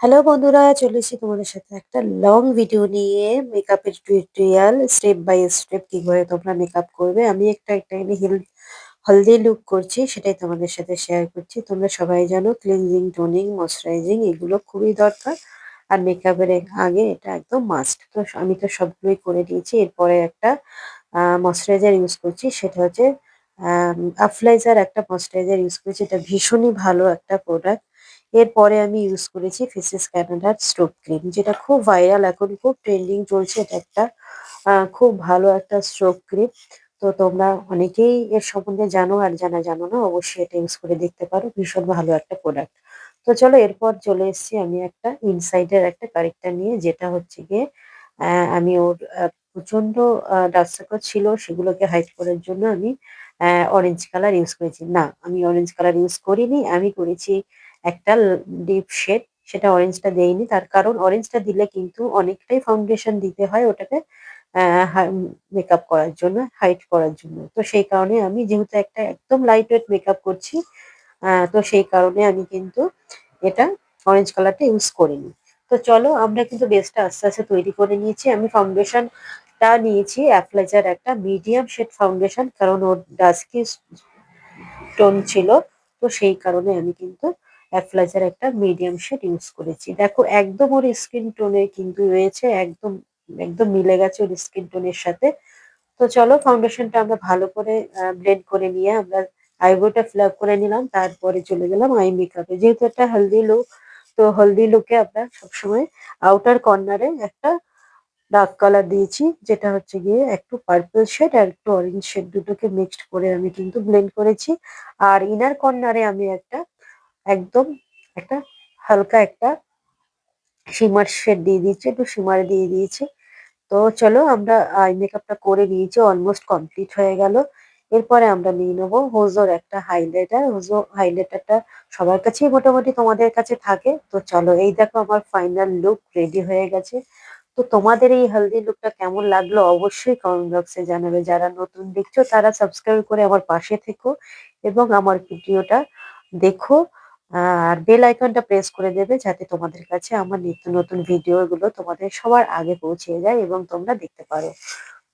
Hello বন্ধুরা, চলে এসেছি তোমাদের সাথে একটা লং ভিডিও নিয়ে মেকআপের টিউটোরিয়াল স্টেপ বাই স্টেপ কি করে তোমরা মেকআপ করবে। আমি একটা একটা হিল হলদি লুক করছি, সেটাই তোমাদের সাথে শেয়ার করছি। তোমরা সবাই জানো ক্লিনজিং টোনিং ময়শ্চারাইজিং এগুলো খুবই দরকার, আর মেকআপের আগে এটা একদম মাস্ট তো আমি তো সবগুলোই করে দিয়েছি, এরপরে একটা ময়শ্চারাইজার ইউজ করছি, সেটা হচ্ছে আফলাইজার একটা ময়শ্চারাইজার ইউজ করছি, এটা ভীষণই ভালো একটা প্রোডাক্ট এরপরে আমি ইউজ করেছি ফেসেস ক্যানাডার স্ট্রোক ক্রিম যেটা খুব ভাইরাল এখন খুব ট্রেন্ডিং চলছে। এটা একটা খুব ভালো একটা স্ট্রোক ক্রিম তো তোমরা অনেকেই এর সম্বন্ধে জানো আর জানা জানো না, অবশ্যই এটা ইউজ করে দেখতে পারো। ভীষণ ভালো একটা প্রোডাক্ট তো চলো এরপর চলে এসছি আমি একটা ইনসাইডের একটা কারেক্টার নিয়ে, যেটা হচ্ছে গিয়ে আমি ওর প্রচণ্ড ডার্ক ছিল, সেগুলোকে হাইড করার জন্য আমি অরেঞ্জ কালার ইউজ করেছি। না, আমি অরেঞ্জ কালার ইউজ করিনি, আমি করেছি একটা ডিপ শেড সেটা অরেঞ্জটা দেইনি। তার কারণ অরেঞ্জটা দিলে কিন্তু অনেকটাই ফাউন্ডেশন দিতে হয় ওটাকে মেকআপ করার জন্য হাইট করার জন্য। তো সেই কারণে আমি যেহেতু একটা একদম লাইট ওয়েট মেকআপ করছি তো সেই কারণে আমি কিন্তু এটা অরেঞ্জ কালারটা ইউজ করিনি। তো চলো আমরা কিন্তু বেসটা আস্তে আস্তে তৈরি করে নিয়েছি। আমি ফাউন্ডেশনটা নিয়েছি অ্যাপ্লাইজার একটা মিডিয়াম শেড ফাউন্ডেশন কারণ ওর ডাস্কি টোন ছিল। তো সেই কারণে আমি কিন্তু অ্যাপ্লাইজার একটা মিডিয়াম শেড ইউজ করেছি। দেখো, একদম ওর স্কিন টোনে কিন্তু রয়েছে, একদম একদম মিলে গেছে ওর স্কিন টোনের সাথে। তো চলো ফাউন্ডেশনটা আমরা ভালো করে ব্লেন্ড করে নিয়ে আমরা আইব্রোটা ফিল আপ করে নিলাম, তারপরে চলে গেলাম আই মেকআপে যেহেতু একটা হেলদি লুক তো হেলদি লুকে আমরা সবসময় আউটার কর্নারে একটা ডার্ক কালার দিয়েছি, যেটা হচ্ছে গিয়ে একটু পার্পল শেড আর একটু অরেঞ্জ শেড দুটোকে মিক্সড করে আমি কিন্তু ব্লেন্ড করেছি। আর ইনার কর্নারে আমি একটা একদম একটা হালকা একটা শিমার শেড দিয়ে দিয়েছে, একটু শিমার দিয়ে দিয়েছে। তো চলো আমরা আই মেকআপটা করে নিয়েছি অলমোস্ট কমপ্লিট হয়ে গেল। এরপরে আমরা নিয়ে নেব হোজোর একটা হাইলাইটার হোজো হাইলাইটারটা সবার কাছেই মোটামুটি তোমাদের কাছে থাকে। তো চলো এই দেখো আমার ফাইনাল লুক রেডি হয়ে গেছে। তো তোমাদের এই হেলদি লুকটা কেমন লাগল অবশ্যই কমেন্ট বক্সে জানাবে। যারা নতুন দেখছ তারা সাবস্ক্রাইব করে আমার পাশে থেকো এবং আমার ভিডিওটা দেখো। আর বেল আইকনটা প্রেস করে দেবে যাতে তোমাদের কাছে আমার নিত্য নতুন ভিডিও গুলো তোমাদের সবার আগে পৌঁছে যায় এবং তোমরা দেখতে পারো।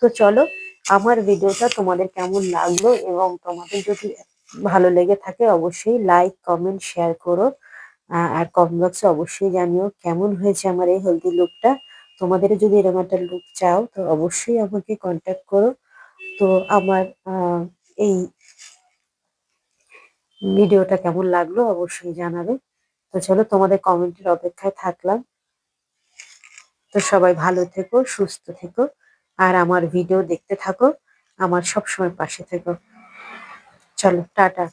তো চলো, আমার ভিডিওটা তোমাদের কেমন লাগল এবং তোমাদের যদি ভালো লেগে থাকে অবশ্যই লাইক কমেন্ট শেয়ার করো। আর কমেন্ট বক্সে অবশ্যই জানিও কেমন হয়েছে আমার এই হেলদি লুকটা তোমাদের যদি এরকম একটা লুক চাও তো অবশ্যই আমাকে কন্ট্যাক্ট করো। তো আমার এই ভিডিওটা কেমন লাগল অবশ্যই জানাবে। তো চলো তোমাদের কমেন্টের অপেক্ষায় থাকলাম। তো সবাই ভালো থেকো, সুস্থ থেকো, আর আমার ভিডিও দেখতে থাকো, আমার সবসময় পাশে থেকো। চলো, টাটা।